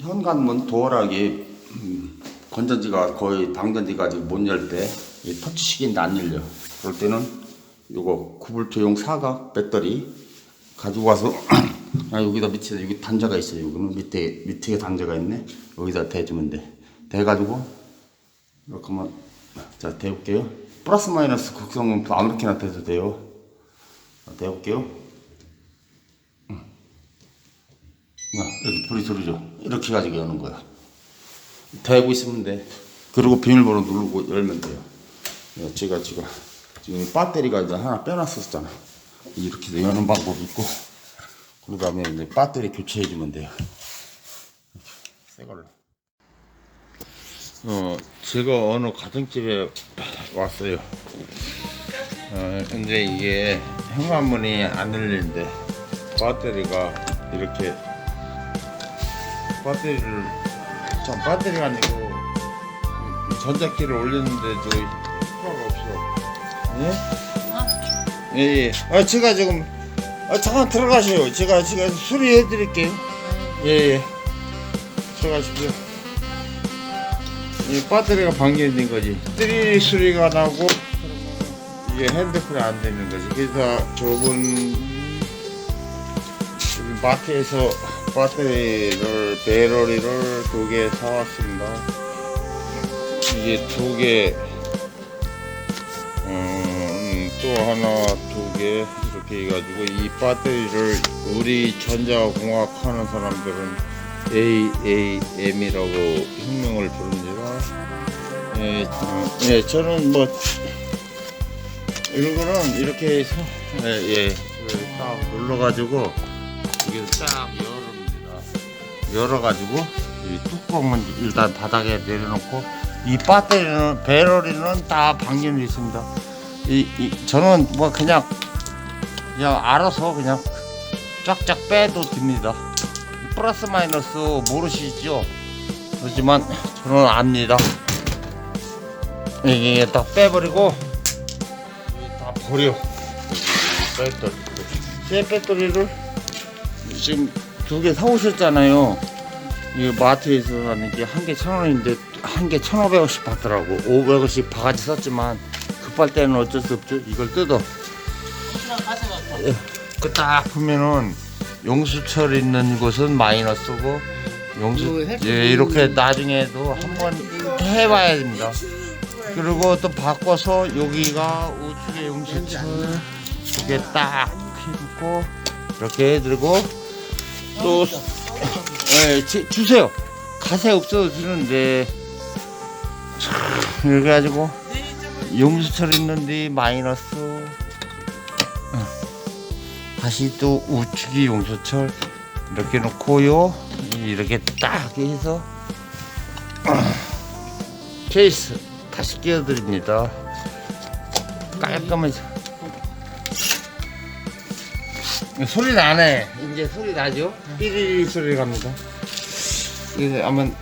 현관문 도어락이 음, 건전지가 거의 방전지가 아직 못 열때이 터치식인데 안 열려. 그럴 때는 요거 구불토용 사각 배터리 가지고 와서 아 여기다 밑에 여기 단자가 있어요. 여기는 밑에 밑에 단자가 있네. 여기다 대주면 돼. 대가지고 이렇게 하면 자 대볼게요. 플러스 마이너스 극성은 아무렇게나 대도 돼요. 자, 대볼게요. 응. 야, 이렇게 불이 들어오죠. 이렇게 가지고 여는 거야. 대고 있으면 돼. 그리고 비밀번호 누르고 열면 돼요. 야, 제가 지금 지금 이 배터리가 이제 하나 빼놨었잖아. 이렇게 해서 여는 방법이 있고, 그 다음에 이제 배터리 교체해주면 돼요. 새 걸로. 어, 제가 어느 가정집에 왔어요. 어, 근데 이게 현관문이 안 열리는데 배터리가 이렇게 배터리를 참 배터리가 아니고 이 전자키를 올렸는데도 효과가 없어. 예? 예, 예. 아, 제가 지금 아, 잠깐 들어가세요. 제가 제가 수리해 드릴게요. 예, 예. 들어가십시오. 이 배터리가 방전된 거지. 뜨리 소리가 나고 이게 핸드폰이 안 되는 거지. 그래서 여기 마트에서 배터리를 배터리를 두 개 사왔습니다. 이게 두 개, 음, 또 하나 두 개 이렇게 해가지고 이 배터리를 우리 전자공학 하는 사람들은 AAM이라고 혁명을 부릅니다. 예, 어, 예, 저는 뭐 이런 거는 이렇게 해서 예, 예, 그딱 눌러가지고 여기서 딱 열어봅니다. 열어가지고 이 뚜껑은 일단 바닥에 내려놓고 이 배터리는 배터리는 다 방전이 있습니다. 이, 이 저는 뭐 그냥 그냥 알아서 그냥 쫙쫙 빼도 됩니다. 플러스 마이너스 모르시죠? 그렇지만 저는 압니다. 이게 딱 빼버리고 다 버려. 배터리. 새 배터리를 지금 두 개 사오셨잖아요. 이 마트에서 하는 게 한 개 천 원인데 한 개 천오백 원씩 받더라고. 오백 원씩 바가지 썼지만 급할 때는 어쩔 수 없죠. 이걸 뜯어. 그딱 보면은 용수철 있는 곳은 마이너스고 용수 예, 이렇게 나중에도 한번 해봐야 됩니다. 그리고 또 바꿔서 여기가 우측에 용수철 이게 딱 해놓고 이렇게 해드리고 또 예, 지- 주세요. 가세 없어도 주는데. 참 이렇게 가지고. 용수철 있는데 마이너스. 어. 다시 또 우측이 용수철. 이렇게 놓고요. 이렇게 딱 해서. 케이스 다시 끼워드립니다. 깔끔하게 소리 나네 이제 소리 나죠 삐리리 소리 갑니다 이제 한번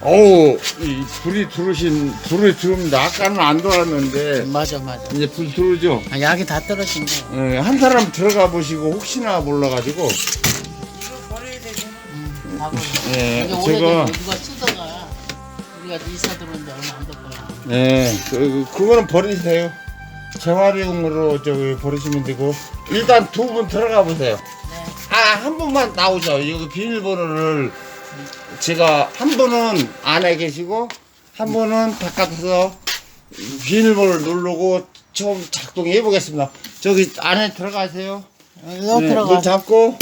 어우 이 불이 들어오신 불이 들어옵니다 아까는 안 들어왔는데 맞아 맞아. 이제 불 들어오죠 아, 약이 다 떨어진 거. 예, 한 사람 들어가 보시고 혹시나 몰라가지고 하고. 예, 이게 제가 오래되면 누가 쓰다가 우리가 이사 들어온 지 얼마 안 됐거든. 예, 그, 그거는 버리세요. 재활용으로 저기 버리시면 되고 일단 두 분 들어가 보세요. 네. 아, 한 분만 나오죠. 여기 비밀번호를 제가 한 분은 안에 계시고 한 분은 바깥에서 비밀번호를 누르고 처음 작동해 보겠습니다. 저기 안에 들어가세요. 이거 네, 들어가. 눈 잡고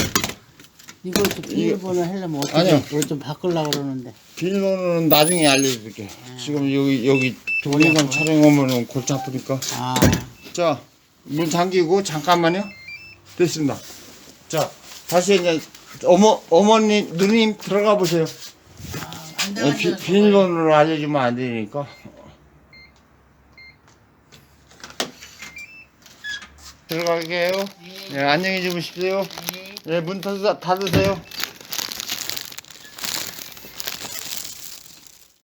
또 비밀번호 하려면 어떻게? 아니요. 이거 좀 바꾸려고 그러는데. 비밀번호는 나중에 알려드릴게. 지금 여기 여기 동영상 촬영하면은 골치 아프니까. 아, 자, 문 잠기고 잠깐만요. 됐습니다. 자, 다시 이제 어머 어머니 누님 들어가 보세요. 안 어, 비, 비밀번호를 알려주면 안 되니까. 들어갈게요. 네, 안녕히 주무십시오. 네, 문 닫으, 닫으세요.